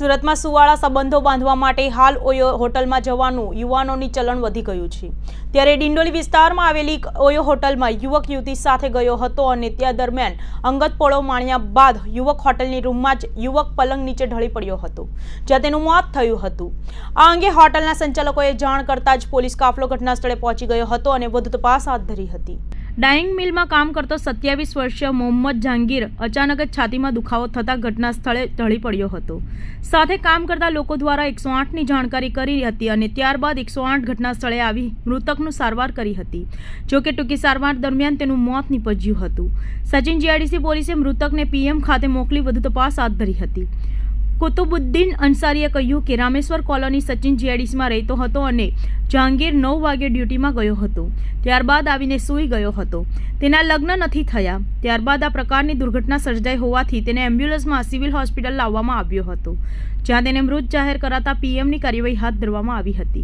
સુરતમાં સુવાળા સંબંધો બાંધવા માટે હાલ ઓયો હોટલમાં જવાનું યુવાનોની ચલણ વધી ગયું છે. ત્યારે ડિંડોલી વિસ્તારમાં આવેલી ઓયો હોટલમાં યુવક યુવતી સાથે ગયો હતો અને ત્યાં દરમિયાન અંગત પોળો માણ્યા બાદ યુવક હોટલની રૂમમાં જ યુવક પલંગ નીચે ઢળી પડ્યો હતો, જ્યાં તેનું મોત થયું હતું. આ અંગે હોટલના સંચાલકોએ જાણ કરતા જ પોલીસ કાફલો ઘટના સ્થળે પહોંચી ગયો હતો અને વધુ તપાસ હાથ ધરી હતી. ડાઇંગ મિલમાં કામ કરતો સત્યાવીસ વર્ષીય મોહમ્મદ જહાંગીર અચાનક જ છાતીમાં દુખાવો થતાં ઘટના સ્થળે ઢળી પડ્યો હતો. સાથે કામ કરતા લોકો દ્વારા એકસો આઠની જાણકારી કરી હતી અને ત્યારબાદ એકસો આઠ ઘટના સ્થળે આવી મૃતકનું સારવાર કરી હતી. જોકે ટૂંકી સારવાર દરમિયાન તેનું મોત નીપજ્યું હતું. સચિન જીઆઈડીસી પોલીસે મૃતકને પીએમ ખાતે મોકલી વધુ તપાસ હાથ ધરી હતી. કુતુબુદ્દીન અંસારીએ કહ્યું કે રામેશ્વર કોલોની સચિન જીઆઈડીસીમાં રહેતો હતો અને જહાંગીર નવ વાગે ડ્યુટીમાં ગયો હતો. ત્યારબાદ આવીને સૂઈ ગયો હતો. તેના લગ્ન નથી થયા. ત્યારબાદ આ પ્રકારની દુર્ઘટના સર્જાઈ હોવાથી તેને એમ્બ્યુલન્સમાં સિવિલ હોસ્પિટલ લાવવામાં આવ્યો હતો. જ્યાં તેને મૃત જાહેર કરાતા પીએમની કાર્યવાહી હાથ ધરવામાં આવી હતી.